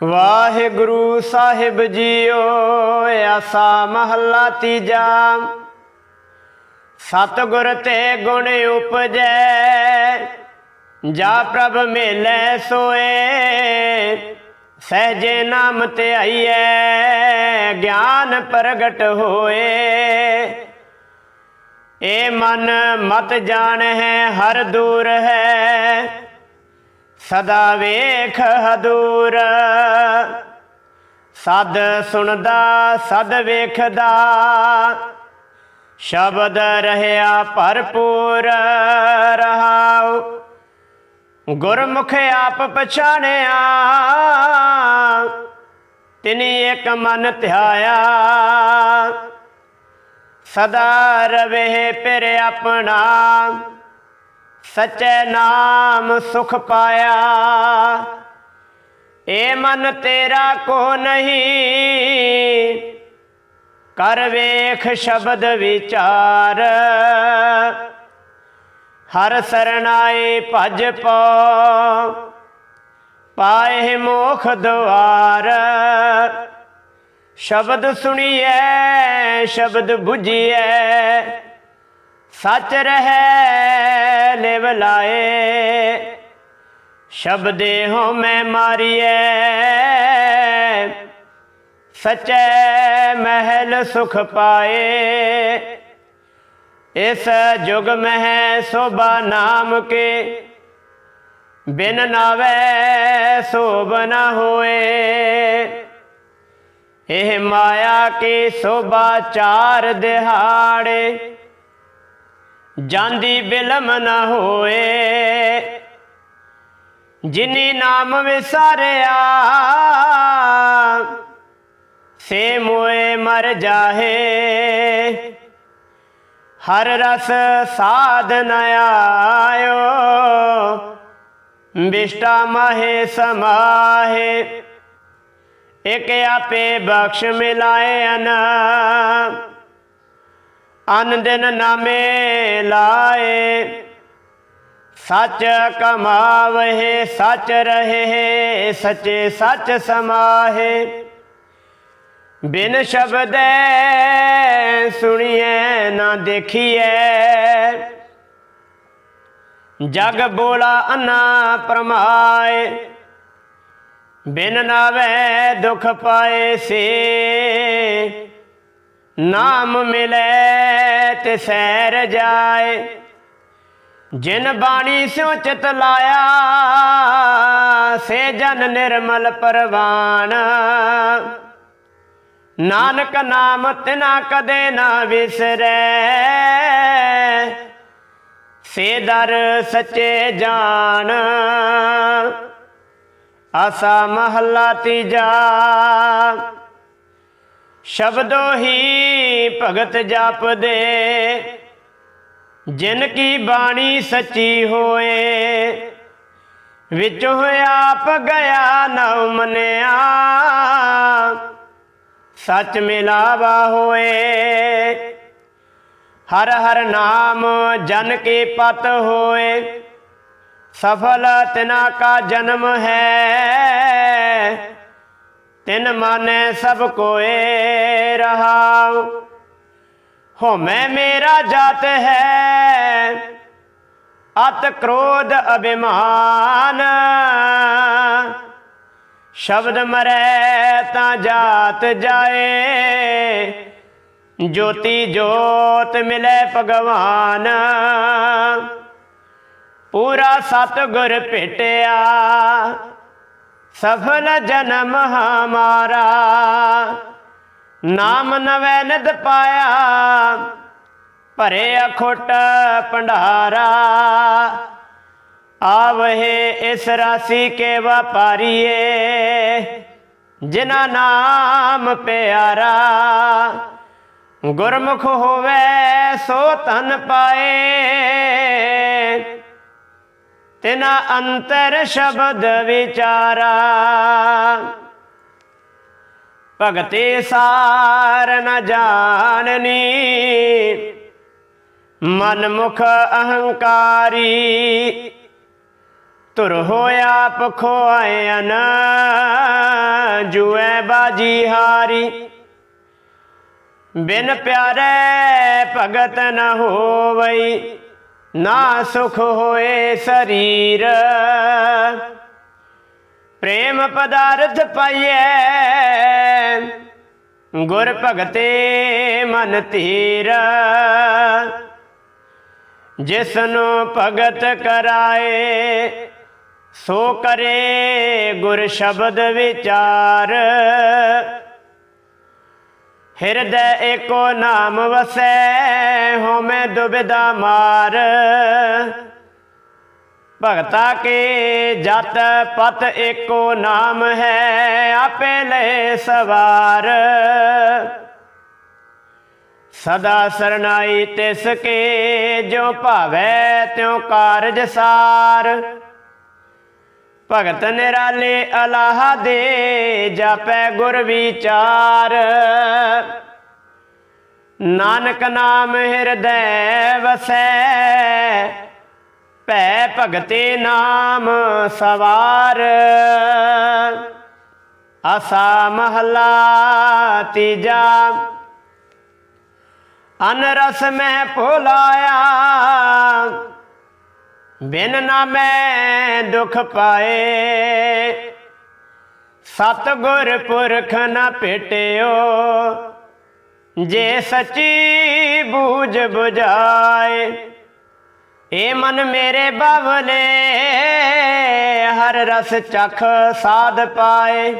ਵਾਹਿਗੁਰੂ ਸਾਹਿਬ JIO, ਆਸਾ ਮਹੱਲਾ ਤੀਜਾ। ਸਤਿਗੁਰ ਤੇ ਗੁਣ ਉਪਜੈ, ਜਾ ਪ੍ਰਭ ਮੇਲੇ ਸੋਏ। ਸਹਜੇ ਨਾਮ ਤੇ ਆਈਐ, ਗਿਆਨ ਪ੍ਰਗਟ ਹੋਏ। ਏ ਮਨ ਮਤ ਜਾਣ ਹੈ ਹਰ ਦੂਰ ਹੈ। ਸਦਾ ਵੇਖ ਹਦੂਰ। ਸਦ ਸੁਣਦਾ, ਸਦ ਵੇਖਦਾ। ਸ਼ਬਦ ਰਹਿਆ ਭਰਪੂਰ, ਰਹਾਉ। ਗੁਰਮੁਖ ਆਪ ਪਛਾਣਿਆ। ਤਿਨੀ ਇੱਕ ਮਨ ਧਿਆਇਆ। ਸਦਾ ਰਵੇ ਪਿਰ ਆਪਣਾ। ਸਚੈ ਨਾਮ ਸੁਖ ਪਾਇਆ। ਏ ਮਨ ਤੇਰਾ ਕੋ ਨਹੀਂ। ਕਰ ਵੇਖ ਸ਼ਬਦ ਵਿਚਾਰ। ਹਰ ਸਰਣਾਏ ਭਜ ਪੋ ਪਾਏ ਮੋਖ ਦੁਆਰ ਸ਼ਬਦ ਸੁਣੀਐ, ਸ਼ਬਦ 부ਜੀਐ ਸੱਚ ਰਹੈ ਲਿਵ ਲਾਏ। ਸ਼ਬਦੇ ਹੋ ਮੈਂ ਮਾਰੀਐ। ਸਚੈ ਮਹਿਲ ਸੁਖ ਪਾਏ। ਇਸ ਜੁਗ ਮਹਿ ਸੋਭਾ ਨਾਮ ਕੇ। ਬਿਨ ਨਾਵੇ ਸੋਭ ਨਾ ਹੋਏ। ਇਹ ਮਾਇਆ ਕੀ ਸੋਭਾ ਚਾਰ ਦਿਹਾੜੇ। ਜਾਂਦੀ ਬਿਲਮ ਨਾ ਹੋਏ। ਜਿਨੀ ਨਾਮ ਵਿਸਾਰਿਆ, ਸੇ ਮੋਏ ਮਰ ਜਾਹੇ। ਹਰ ਰਸ ਸਾਧ ਨ ਆਇਓ, ਬਿਸ਼ਟਾ ਮਾਹੇ ਸਮਾਹੇ। ਇਕ ਆਪੇ ਬਖਸ਼ ਮਿਲਾਏ ਅਨ। ਅਨ ਦਿਨ ਨਾਮੇ ਲਾਏ। ਸੱਚ ਕਮਾਵਹਿ ਸੱਚ ਰਹੇ, ਸੱਚੇ ਸੱਚ ਸਮਾਹੇ। ਬਿਨ ਸ਼ਬਦੈ ਸੁਣੀਐ, ਨਾ ਦੇਖੀਐ। ਜਗ ਬੋਲਾ ਅਨਾ ਪ੍ਰਮਾਏ। ਬਿਨ ਨਾਵੇ ਦੁਖ ਪਾਏ ਸੇ। ਨਾਮ ਮਿਲੈ ਤੇ ਸੈਰ ਜਾਏ। ਜਿਨ ਬਾਣੀ ਸਿਉ ਚਿਤ ਲਾਇਆ, ਸੇ ਜਨ ਨਿਰਮਲ ਪਰਵਾਨ। ਨਾਨਕ ਨਾਮ ਤਿਨਾ ਕਦੇ ਨਾ ਵਿਸਰੈ, ਸੇ ਦਰ ਸੱਚੇ ਜਾਣ ਆਸਾ ਮਹੱਲਾ ਤੀਜਾ ਸ਼ਬਦੋ ਹੀ ਭਗਤ ਜਪਦੇ, ਜਿਨ ਕੀ ਬਾਣੀ ਸੱਚੀ ਹੋਏ, ਵਿੱਚੋਂ ਆਪ ਗਿਆ ਨਉ ਮਨਿਆ, ਸੱਚ ਮਿਲਾਵਾ ਹੋਏ। ਹਰ ਹਰ ਨਾਮ ਜਨ ਕੇ ਪਤ ਹੋਏ, ਸਫਲ ਤਿਨਾ ਕਾ ਜਨਮ ਹੈ। ਤਿਨ ਮਾਨੇ ਸਭ ਕੋਏ ਰਹਾਉ। ਹੋ ਮੈਂ ਮੇਰਾ ਜਾਤ ਹੈ, ਅਤ ਕ੍ਰੋਧ ਅਭਿਮਾਨ। ਸ਼ਬਦ ਮਰੈ ਤਾਂ ਜਾਤ ਜਾਏ, ਜੋਤੀ ਜੋਤ ਮਿਲੇ ਭਗਵਾਨ। ਪੂਰਾ ਸਤਗੁਰ ਭੇਟਿਆ ਸਫਲ ਜਨਮ ਹਮਾਰਾ। ਨਾਮ ਨਵੈ ਨਿਦ ਪਾਇਆ, ਭਰੇ ਅਖੋਟ ਭੰਡਾਰਾ। ਆਵਹਿ ਇਸ ਰਾਸੀ ਕੇ ਵਪਾਰੀਏ ਜਿਨਾ ਨਾਮ ਪਿਆਰਾ। ਗੁਰਮੁਖ ਹੋਵੇ ਸੋ ਤਨ ਪਾਏ ਤਿਨਾ ਅੰਤਰ ਸ਼ਬਦ ਵਿਚਾਰਾ। ਭਗਤੇ ਸਾਰ ਨ ਜਾਣਨੀ। ਮਨ ਮੁਖ ਅਹੰਕਾਰੀ। ਤੁਰ ਹੋਇਆ ਪਖੋਇਨ ਜੂਐ ਬਾਜੀ ਹਾਰੀ। ਬਿਨ ਪਿਆਰੇ ਭਗਤ ਨ ਹੋਵਈ। ਨਾ ਸੁਖ ਹੋਏ ਸਰੀਰ। ਪ੍ਰੇਮ ਪਦਾਰਥ ਪਾਈਐ। ਗੁਰ ਭਗਤੇ ਮਨ ਧੀਰ। ਜਿਸਨੂੰ ਭਗਤ ਕਰਾਏ, ਸੋ ਕਰੇ ਗੁਰ ਸ਼ਬਦ ਵਿਚਾਰ। ਹਿਰਦੈ ਏਕੋ ਨਾਮ ਵਸੈ ਹੋ, ਮੈਂ ਦੁਬਿਦਾ ਮਾਰ। ਭਗਤਾ ਕੇ ਜਤ ਪਤ ਏਕੋ ਨਾਮ ਹੈ, ਆਪੇ ਲੈ ਸਵਾਰ। ਸਦਾ ਸਰਨਾਈ ਤਿਸ ਕੇ, ਜੋ ਭਾਵੈ ਤਿਉ ਕਾਰਜ ਸਾਰ। ਭਗਤ ਨਿਰਾਲੇ ਅਲਾਹ ਦੇ, ਜਾਪੈ ਗੁਰ ਵਿਚਾਰ। ਨਾਨਕ ਨਾਮ ਹਿਰਦੈ ਵਸੈ, ਭੈ ਭਗਤੇ ਨਾਮ ਸਵਾਰ। ਆਸਾ ਮਹਲਾ ਤੀਜਾ, ਅਨਰਸ ਮੈਂ ਭੁਲਾਇਆ। ਬਿਨ ਨਾ ਮੈਂ ਦੁਖ ਪਾਏ ਸਤ ਗੁਰ ਪੁਰਖ ਨਾ ਭੇਟਿਓ। ਜੇ ਸੱਚੀ ਬੂਝ ਬੁਝਾਏ, ਏ ਮਨ ਮੇਰੇ ਬਾਵਲੇ ਹਰ ਰਸ ਚਖ ਸਾਧ ਪਾਏ।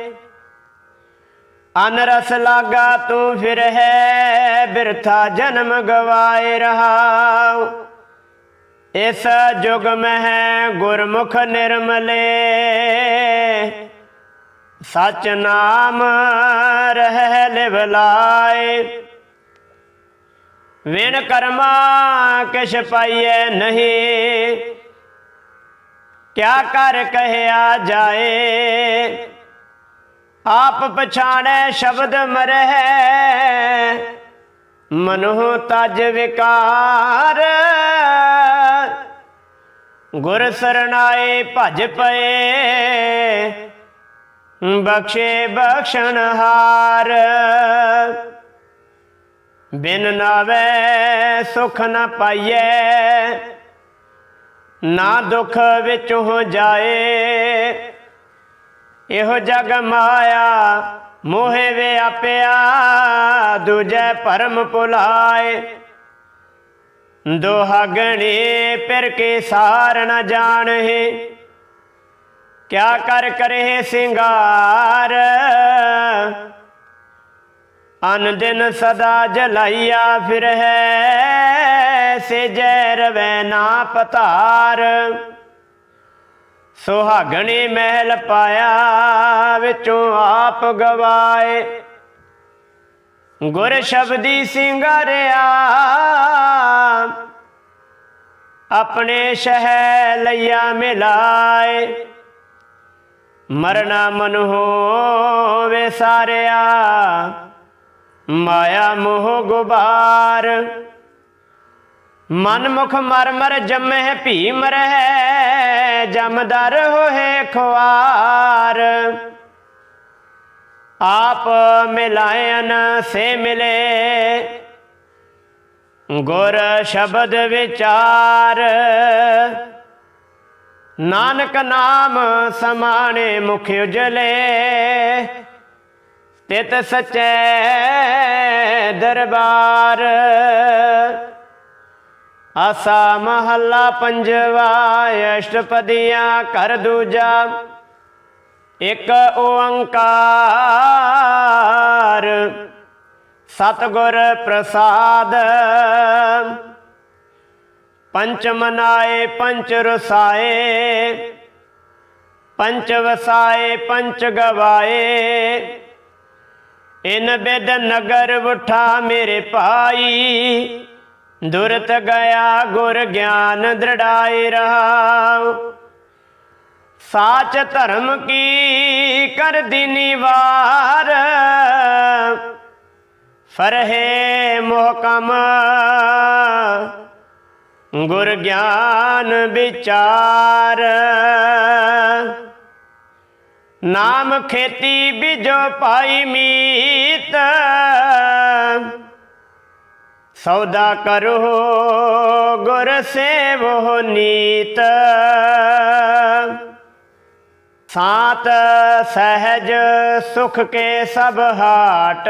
ਅਨਰਸ ਲਾਗਾ ਤੂੰ ਫਿਰ ਹੈ, ਬਿਰਥਾ ਜਨਮ ਗਵਾਏ ਰਹਾ ਇਸ ਜੁਗ ਮਹਿ ਗੁਰਮੁਖ ਨਿਰਮਲੇ, ਸਚ ਨਾਮ ਰਹਿ ਲਿਵ ਲਾਏ। ਵਿਣ ਕਰਮਾ ਕਿਛ ਪਾਈਐ ਨਹੀਂ। ਕਿਆ ਕਰ ਕਹਿਆ ਜਾਏ। ਆਪ ਪਛਾਣੈ ਸ਼ਬਦ ਮਰਹਿ। ਮਨੁ ਤਜ ਵਿਕਾਰ। ਗੁਰ ਸਰਣਾਏ ਭਜ ਪਏ। ਬਖਸ਼ੇ ਬਖਸ਼ਣਹਾਰ ਬਿਨ ਨਾਵੇ ਸੁਖ ਨਾ ਪਾਈਐ ਨਾ ਦੁਖ ਵਿੱਚ ਹੋ ਜਾਏ। ਇਹੋ ਜਗ ਮਾਇਆ, ਮੋਹਿ ਵਿਆਪਿਆ, ਦੂਜੈ ਭਰਮ ਭੁਲਾਏ। ਦੁਹਾਗਣੇ ਪਿਰ ਕੇ ਸਾਰ ਨ ਜਾਣਹਿ, ਕਿਆ ਕਰ ਕਰੇ ਸਿੰਗਾਰ? ਅਨ ਦਿਨ ਸਦਾ ਜਲਾਈਆ, ਫਿਰ ਹੈ ਸੇ ਜੈ ਰਵੈ ਨਾ ਪਤਾਰ। ਸੁਹਾਗਣੇ ਮਹਿਲ ਪਾਇਆ, ਵਿੱਚੋਂ ਆਪ ਗਵਾਏ। ਗੁਰ ਸ਼ਬਦੀ ਸਿੰਗਾਰਿਆ, ਆਪਣੇ ਸ਼ਹਿ ਲਈਆ ਮਿਲਾਏ। ਮਰਨਾ ਮਨ ਹੋਵੇ ਸਾਰਿਆ ਮਾਇਆ ਮੋਹ ਗੁਬਾਰ। ਮਨ ਮੁਖ ਮਰ ਮਰ ਜਮਹਿ ਭੀਮ ਰਹਿ, ਜਮਦਰ ਹੋਏ ਖੁਆਰ। ਆਪ ਮਿਲਾਇਨ ਸੇ ਮਿਲੇ, ਗੁਰ ਸ਼ਬਦ ਵਿਚਾਰ। ਨਾਨਕ ਨਾਮ ਸਮਾਣੇ ਮੁਖ ਉਜਲੇ ਤਿਤ ਸਚੈ ਦਰਬਾਰ। ਆਸਾ ਮਹੱਲਾ ਪੰਜਵਾ, ਅਸ਼ਟਪਦੀਆਂ ਕਰ ਦੂਜਾ। ਇੱਕ ਓੰਕਾਰ, ਸਤਗੁਰ ਪ੍ਰਸਾਦ। ਪੰਚ ਮਨਾਏ ਪੰਚ ਰਸਾਏ। ਪੰਚ ਵਸਾਏ, ਪੰਚ ਗਵਾਏ। ਇਨ ਬਿਦ ਨਗਰ ਉਠਾ ਮੇਰੇ ਭਾਈ। ਦੁਰਤ ਗਿਆ ਗੁਰ ਗਿਆਨ ਦ੍ਰਿੜਾਏ ਰਹਾ ਸਾਚ ਧਰਮ ਕੀ ਕਰ ਦਿਨੀ ਵਾਰ ਫਰਹੇ ਮੋਹਕਮ ਗੁਰ ਗਿਆਨ ਵਿਚਾਰ। ਨਾਮ ਖੇਤੀ ਬੀਜੋ ਪਾਈ ਮੀਤ। ਸੌਦਾ ਕਰੋ ਗੁਰ ਸੇਵੋ ਨੀਤ। ਸਾਤ ਸਹਿਜ ਸੁਖ ਕੇ ਸਭ ਹਾਟ।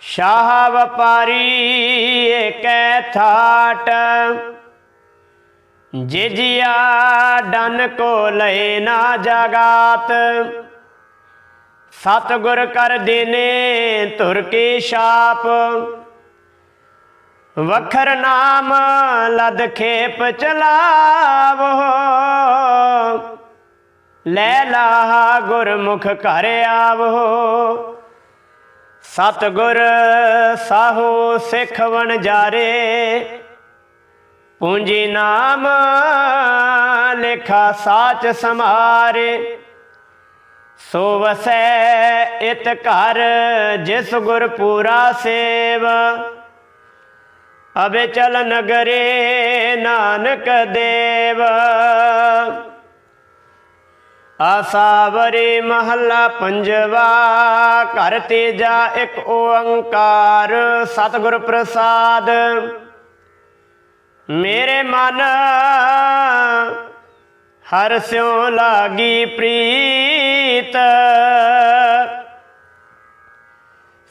ਸ਼ਾਹ ਵਪਾਰੀ ਏਕੈ ਥਾਟ। ਜਿਜਿਆ ਡਨ ਕੋ ਲਏ ਨਾ ਜਗਾਤ, ਸਤਗੁਰ ਕਰ ਦੇਨੇ ਧੁਰ ਕੇ ਛਾਪ। ਵਖਰ ਨਾਮ ਲਦ ਖੇਪ ਚਲਾਵੋ, ਲੈ ਲਾਹਾ ਗੁਰਮੁਖ ਘਰ ਆਵੋ। ਸਤਗੁਰ ਸਾਹੋ ਸਿੱਖ ਵਣ ਜਾਰੇ ਪੂੰਜੀ ਨਾਮ ਲੇਖਾ ਸਾਚ ਸਮਾਰੇ। ਸੋ ਵਸੈ ਇਤ ਘਰ ਜਿਸ ਗੁਰ ਪੂਰਾ ਸੇਵ। ਅਬੇ ਚਲ ਨਗਰੇ ਨਾਨਕ ਦੇਵ। ਆਸਾਵਰੀ ਮਹੱਲਾ ਪੰਜਵਾ, ਘਰ ਤੀਜਾ ਇੱਕ ਓੰਕਾਰ, ਸਤਿਗੁਰ ਪ੍ਰਸਾਦ। ਮੇਰੇ ਮਨ ਹਰ ਸਿਉ ਲਾਗੀ ਪ੍ਰੀਤ।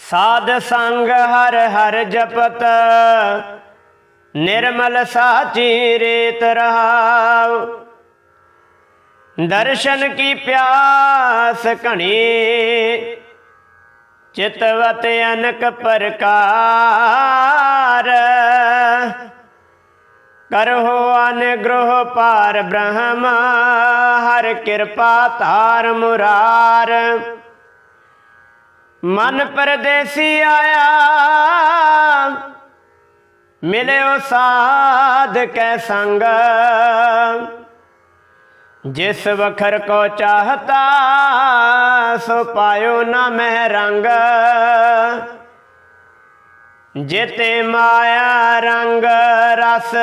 ਸਾਧ ਸੰਗ ਹਰ ਹਰ ਜਪਤ, ਨਿਰਮਲ ਸਾਚੀ ਰੇਤ ਰਹਾਉ। ਦਰਸ਼ਨ ਕੀ ਪਿਆਸ ਘਣੀ ਚਿਤਵਤ ਅਨਕ ਪ੍ਰਕਾਰ। ਕਰਹੁ ਅਨਗ੍ਰਹ ਪਾਰ ਬ੍ਰਹਮ, ਹਰ ਕਿਰਪਾ ਧਾਰ ਮੁਰਾਰ। ਮਨ ਪਰਦੇਸੀ ਆਇਆ, ਮਿਲਿਓ ਸਾਧ ਕੈ ਸੰਗ। ਜਿਸ ਵਖਰ ਕੋ ਚਾਹਤਾ, ਸੋ ਪਾਇਓ ਨਾ ਮਹਿ ਰੰਗ। ਜਿਤੇ ਮਾਇਆ ਰੰਗ ਰਸ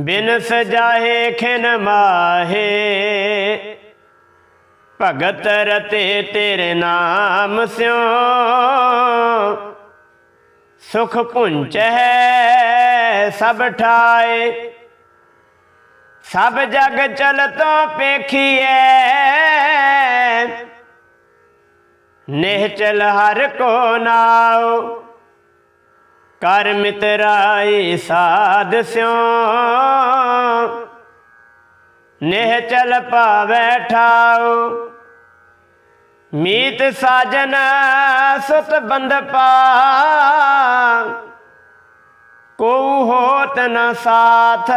ਬਿਨ ਸਜਾਏ ਖਿਨ ਮਾਹੇ। ਭਗਤ ਰਤੇ ਤੇਰੇ ਨਾਮ ਸਿਓ ਸੁਖ ਪੁੰਚੈ ਸਭ ਠਾਏ। ਸਭ ਜਗ ਚਲਤੋ ਪੇਖੀਐ। ਨਿਹਚਲ ਹਰ ਕੋ ਨਾਉ। ਕਰ ਮਿਤਰਾਏ ਸਾਧ ਸਿਓ ਨਿਹਚਲ ਪਾਵੈ ਠਾਉ। ਮੀਤ ਸਾਜਨ ਸੁਤ ਬੰਦ ਪਾ। ਕੋ ਹੋਤ ਨ ਸਾਥ।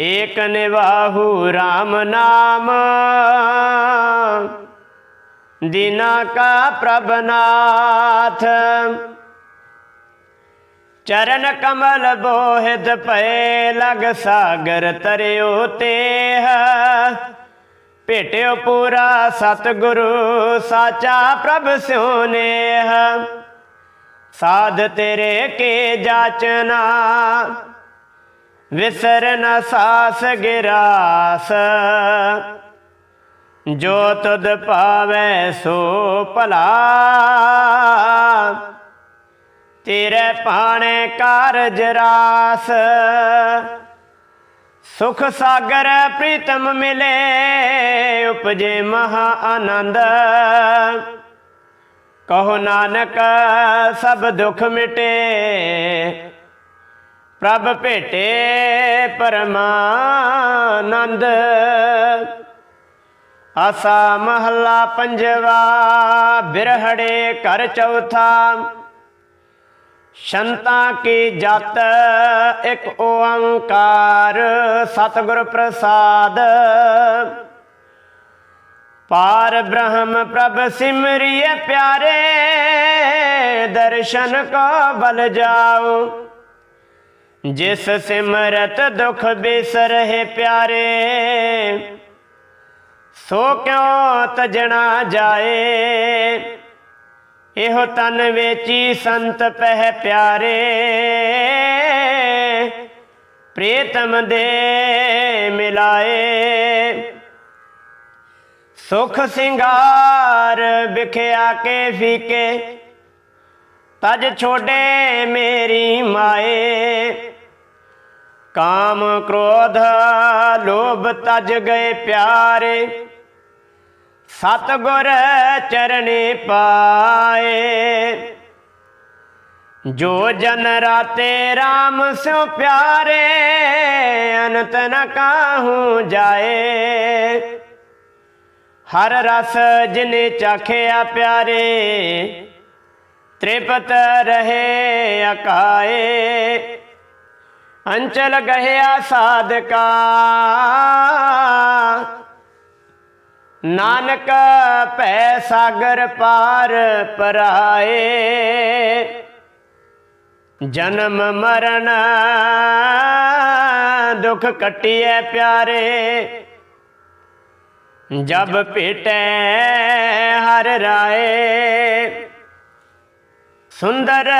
ਏਕ ਨਿਵਾਹੂ RAM ਨਾਮ। ਦਿਨਾ ਕਾ ਪ੍ਰਭਨਾਥ ਚਰਨ ਕਮਲ ਬੋਹਿਤ ਪਏ ਲਗ ਸਾਗਰ ਤਰਿਓ ਤੇਹ। ਭੇਟਿਓ ਪੂਰਾ ਸਤਿਗੁਰੂ ਸਾਚਾ ਪ੍ਰਭ ਸਿਉ ਨੇਹ। ਸਾਧ ਤੇਰੇ ਕੇ ਜਾਚਨਾ, ਵਿਸਰ ਨ ਸਾਸ ਗਿਰਾਸ। ਜੋ ਤੁਧ ਪਾਵੈ ਸੋ ਭਲਾ। ਤੇਰੇ ਪਾਣੇ ਕਾਰਜ ਰਾਸ। ਸੁਖ ਸਾਗਰ ਪ੍ਰੀਤਮ ਮਿਲੇ, ਉਪਜੇ ਮਹਾ ਆਨੰਦ। ਕਹੋ ਨਾਨਕ, ਸਭ ਦੁਖ ਮਿਟੇ। ਪ੍ਰਭ ਭੇਟੇ ਪਰਮਾਨੰਦ। ਆਸਾ ਮਹੱਲਾ ਪੰਜਵਾ, ਬਿਰਹੜੇ ਘਰ ਚੌਥਾ। ਸ਼ੰਤਾ ਕੀ ਜਤ, ਇੱਕ ਓੰਕਾਰ, ਸਤਿਗੁਰ ਪ੍ਰਸਾਦ। ਪਾਰ ਬ੍ਰਹਮ ਪ੍ਰਭ ਸਿਮਰਿਏ ਪਿਆਰੇ, ਦਰਸ਼ਨ ਕੋ ਬਲ ਜਾਓ। ਜਿਸ ਸਿਮਰਤ ਦੁਖ ਬਿਸਰਹਿ ਪਿਆਰੇ ਸੋ ਕਿਉ ਤਜਣਾ ਜਾਏ? ਇਹੋ ਤਨ ਵੇਚੀ ਸੰਤ ਪਹਿ ਪਿਆਰੇ। ਪ੍ਰੀਤਮ ਦੇ ਮਿਲਾਏ। ਸੁਖ ਸਿੰਗਾਰ ਵਿਖਿਆ ਕੇ ਫੀਕੇ। ਤਜ ਛੋਡੇ ਮੇਰੀ ਮਾਏ। ਕਾਮ ਕ੍ਰੋਧ ਲੋਭ ਤਜ ਗਏ ਪਿਆਰੇ। ਸਤ ਗੁਰ ਚਰਨੇ ਪਾਏ। ਜੋ ਜਨ ਰਾਤੇ RAM ਸਿਉ ਪਿਆਰੇ, ਅਨੰਤ ਨ ਕਾਹੂ ਜਾਏ। ਹਰ ਰਸ ਜਿਨੇ ਚਾਖਿਆ ਪਿਆਰੇ, ਤ੍ਰਿਪਤ ਰਹੇ ਅਕਾਏ। ਅੰਚਲ ਗਹਿਆ ਸਾਧਕਾ। ਨਾਨਕ ਭੈ ਸਾਗਰ ਪਾਰ ਪਰਾਏ। ਜਨਮ ਮਰਨ ਦੁਖ ਕਟਿਐ ਪਿਆਰੇ। ਜਬ ਭੇਟੈ ਹਰ ਰਾਏ। ਸੁੰਦਰ,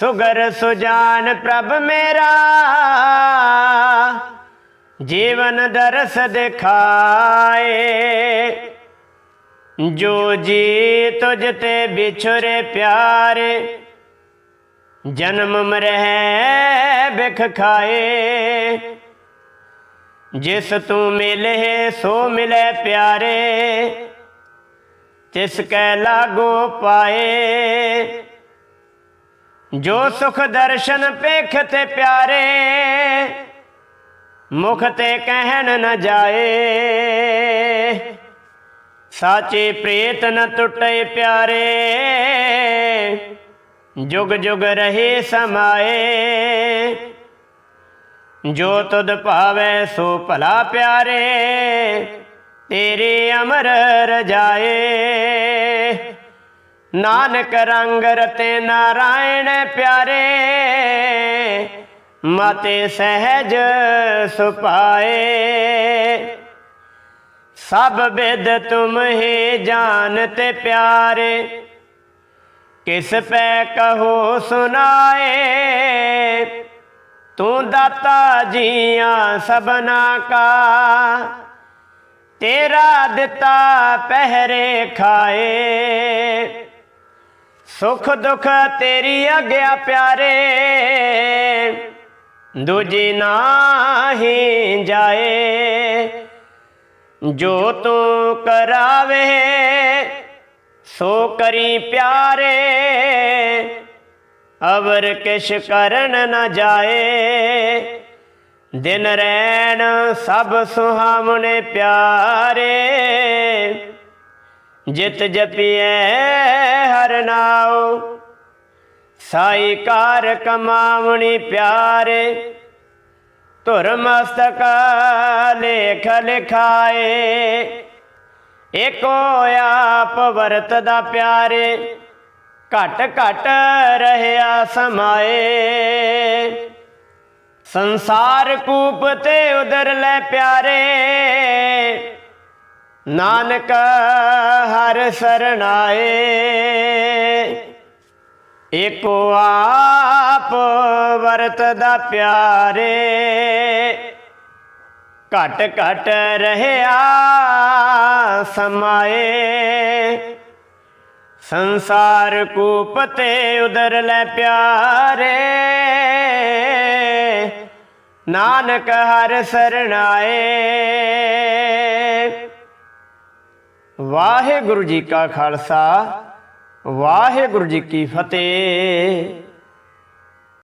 ਸੁਗਰ ਸੁਜਾਨ ਪ੍ਰਭ ਮੇਰਾ। ਜੀਵਨ ਦਰਸ ਦਿਖਾਏ, ਜੋ ਜੀ ਤੁਝ ਤੇ ਵਿਛੁਰੇ ਪਿਆਰੇ। ਜਨਮ ਮਰਹਿ ਬਿਖ ਖਾਏ। ਜਿਸ ਤੂੰ ਮਿਲੇ, ਸੋ ਮਿਲੇ ਪਿਆਰੇ। ਤਿਸ ਕੈ ਲਾਗੋ ਪਾਏ। ਜੋ ਸੁਖ ਦਰਸ਼ਨ ਪੇਖ ਤੇ ਪਿਆਰੇ, ਮੁਖ ਤੇ ਕਹਿਣ ਨ ਜਾਏ। ਸਾਚੇ ਪ੍ਰੇਤ ਨ ਟੁੱਟੇ ਪਿਆਰੇ, ਜੁਗ ਜੁਗ ਰਹੇ ਸਮਾਏ। ਜੋ ਤੁਧ ਭਾਵੈ ਸੋ ਭਲਾ ਪਿਆਰੇ। ਤੇਰੇ ਅਮਰ ਰਜਾਏ। ਨਾਨਕ ਰੰਗ ਰਤੇ ਨਾਰਾਇਣ ਪਿਆਰੇ, ਮਤੇ ਸਹਿਜ ਸੁਪਾਏ ਸਭ ਬਿਦ ਤੁਮ ਹੀ ਜਾਣਤੇ ਪਿਆਰੇ, ਕਿਸ ਪੈ ਕਹੋ ਸੁਨਾਏ ਤੂੰ ਦਾਤਾ ਜੀਆਂ ਸਬਨਾ ਕਾ ਤੇਰਾ ਦਿੱਤਾ ਪਹਿਰੇ ਖਾਏ। ਸੁਖ ਦੁਖ ਤੇਰੀ ਅਗਿਆ ਪਿਆਰੇ। ਦੂਜੀ ਨਾਹੀ ਜਾਏ। ਜੋ ਤੂੰ ਕਰਾਵੇ, ਸੋ ਕਰੀ ਪਿਆਰੇ। ਅਵਰ ਕਿਛ ਕਰਨ ਨਾ ਜਾਏ। ਦਿਨ ਰਹਿਣ ਸਭ ਸੁਹਾਵਣੇ ਪਿਆਰੇ, ਜਿਤ ਜਪੀਐ ਹਰ ਨਾਉ। ਸਾਈ ਕਾਰ ਕਮਾਵਣੀ ਪਿਆਰੇ ਧੁਰ ਮਸਤਕ ਲੇਖ ਲਿਖਾਏ। ਏਕੋ ਆਪ ਵਰਤਦਾ ਪਿਆਰੇ, ਘਟ ਘਟ ਰਹਿਆ ਸਮਾਏ। ਸੰਸਾਰ ਕੂਪ ਤੇ ਉਦਰ ਲੈ ਪਿਆਰੇ। ਨਾਨਕ ਹਰ ਸਰਣਾਏ ਏਕੋ ਆਪ ਵਰਤਦਾ ਪਿਆਰੇ। ਘਟ ਘਟ ਰਹਿਆ ਸਮਾਏ। ਸੰਸਾਰ ਕੂਪ ਤੇ ਉਦਰ ਲੈ ਪਿਆਰੇ। ਨਾਨਕ ਹਰ ਸਰਣਾਏ ਵਾਹਿਗੁਰੂ ਜੀ ਕਾ ਖਾਲਸਾ ਵਾਹਿਗੁਰੂ ਜੀ ਕੀ ਫਤਿਹ।